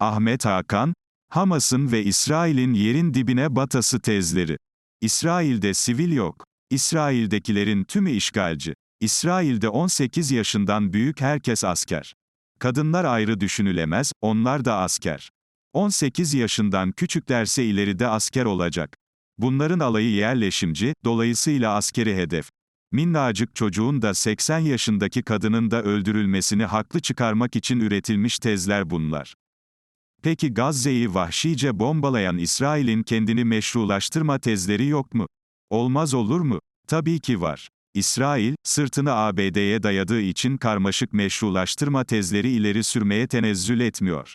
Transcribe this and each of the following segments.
Ahmet Hakan, Hamas'ın ve İsrail'in yerin dibine batası tezleri. İsrail'de sivil yok. İsrail'dekilerin tümü işgalci. İsrail'de 18 yaşından büyük herkes asker. Kadınlar ayrı düşünülemez, onlar da asker. 18 yaşından küçüklerse ileride asker olacak. Bunların alayı yerleşimci, dolayısıyla askeri hedef. Minnacık çocuğun da 80 yaşındaki kadının da öldürülmesini haklı çıkarmak için üretilmiş tezler bunlar. Peki Gazze'yi vahşice bombalayan İsrail'in kendini meşrulaştırma tezleri yok mu? Olmaz olur mu? Tabii ki var. İsrail, sırtını ABD'ye dayadığı için karmaşık meşrulaştırma tezleri ileri sürmeye tenezzül etmiyor.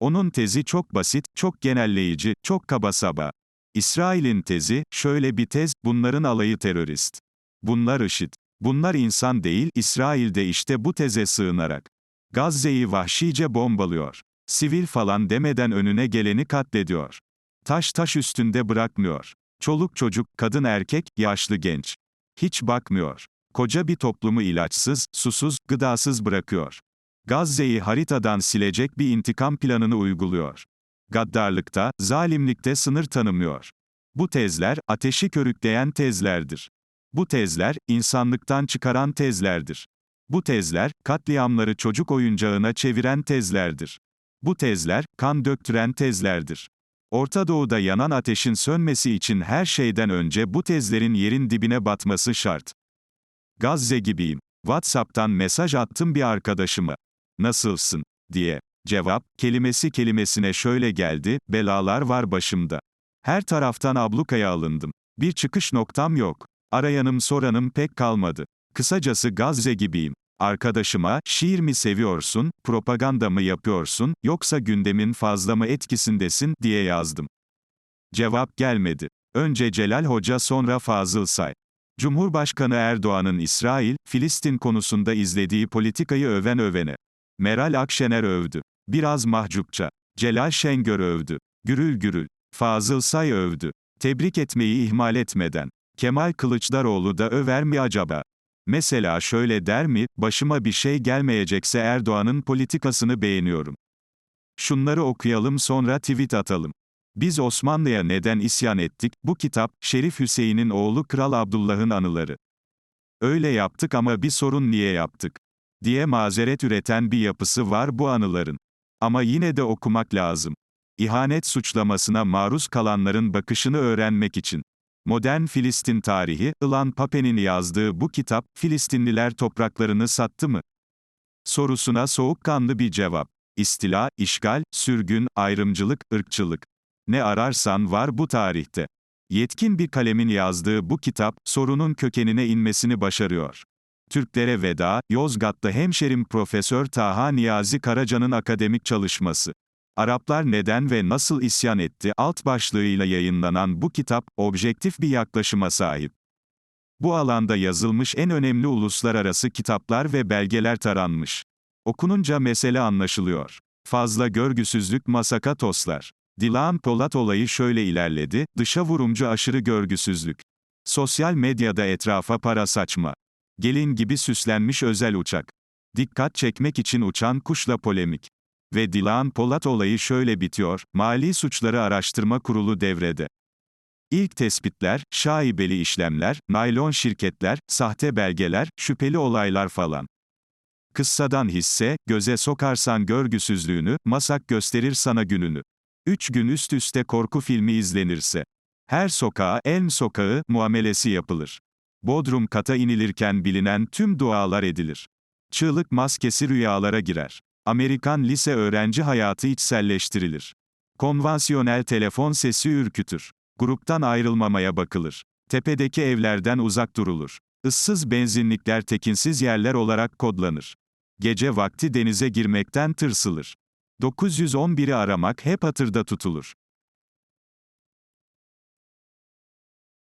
Onun tezi çok basit, çok genelleyici, çok kaba saba. İsrail'in tezi, şöyle bir tez, bunların alayı terörist. Bunlar IŞİD. Bunlar insan değil, İsrail de işte bu teze sığınarak. Gazze'yi vahşice bombalıyor. Sivil falan demeden önüne geleni katlediyor. Taş taş üstünde bırakmıyor. Çoluk çocuk, kadın erkek, yaşlı genç. Hiç bakmıyor. Koca bir toplumu ilaçsız, susuz, gıdasız bırakıyor. Gazze'yi haritadan silecek bir intikam planını uyguluyor. Gaddarlıkta, zalimlikte sınır tanımıyor. Bu tezler, ateşi körükleyen tezlerdir. Bu tezler, insanlıktan çıkaran tezlerdir. Bu tezler, katliamları çocuk oyuncağına çeviren tezlerdir. Bu tezler, kan döktüren tezlerdir. Orta Doğu'da yanan ateşin sönmesi için her şeyden önce bu tezlerin yerin dibine batması şart. Gazze gibiyim. WhatsApp'tan mesaj attım bir arkadaşıma. Nasılsın? diye. Cevap, kelimesi kelimesine şöyle geldi, belalar var başımda. Her taraftan ablukaya alındım. Bir çıkış noktam yok. Arayanım soranım pek kalmadı. Kısacası Gazze gibiyim. Arkadaşıma, şiir mi seviyorsun, propaganda mı yapıyorsun, yoksa gündemin fazla mı etkisindesin, diye yazdım. Cevap gelmedi. Önce Celal Hoca sonra Fazıl Say. Cumhurbaşkanı Erdoğan'ın İsrail, Filistin konusunda izlediği politikayı öven övene. Meral Akşener övdü. Biraz mahcupça. Celal Şengör övdü. Gürül gürül. Fazıl Say övdü. Tebrik etmeyi ihmal etmeden. Kemal Kılıçdaroğlu da över mi acaba? Mesela şöyle der mi, başıma bir şey gelmeyecekse Erdoğan'ın politikasını beğeniyorum. Şunları okuyalım sonra tweet atalım. Biz Osmanlı'ya neden isyan ettik? Bu kitap, Şerif Hüseyin'in oğlu Kral Abdullah'ın anıları. Öyle yaptık ama bir sorun niye yaptık? diye mazeret üreten bir yapısı var bu anıların. Ama yine de okumak lazım. İhanet suçlamasına maruz kalanların bakışını öğrenmek için. Modern Filistin tarihi, Ilan Pape'nin yazdığı bu kitap, Filistinliler topraklarını sattı mı? Sorusuna soğukkanlı bir cevap. İstila, işgal, sürgün, ayrımcılık, ırkçılık. Ne ararsan var bu tarihte. Yetkin bir kalemin yazdığı bu kitap, sorunun kökenine inmesini başarıyor. Türklere Veda, Yozgat'ta hemşerim Profesör Taha Niyazi Karaca'nın akademik çalışması. Araplar neden ve nasıl isyan etti alt başlığıyla yayınlanan bu kitap, objektif bir yaklaşıma sahip. Bu alanda yazılmış en önemli uluslararası kitaplar ve belgeler taranmış. Okununca mesele anlaşılıyor. Fazla görgüsüzlük masaka toslar. Dilan Polat olayı şöyle ilerledi, dışa vurumcu aşırı görgüsüzlük. Sosyal medyada etrafa para saçma. Gelin gibi süslenmiş özel uçak. Dikkat çekmek için uçan kuşla polemik. Ve Dilan Polat olayı şöyle bitiyor, Mali Suçları Araştırma Kurulu devrede. İlk tespitler, şaibeli işlemler, naylon şirketler, sahte belgeler, şüpheli olaylar falan. Kıssadan hisse, göze sokarsan görgüsüzlüğünü, masak gösterir sana gününü. Üç gün üst üste korku filmi izlenirse. Her sokağa, Elm Sokağı, muamelesi yapılır. Bodrum kata inilirken bilinen tüm dualar edilir. Çığlık maskesi rüyalara girer. Amerikan lise öğrenci hayatı içselleştirilir. Konvansiyonel telefon sesi ürkütür. Gruptan ayrılmamaya bakılır. Tepedeki evlerden uzak durulur. Issız benzinlikler tekinsiz yerler olarak kodlanır. Gece vakti denize girmekten tırsılır. 911'i aramak hep hatırda tutulur.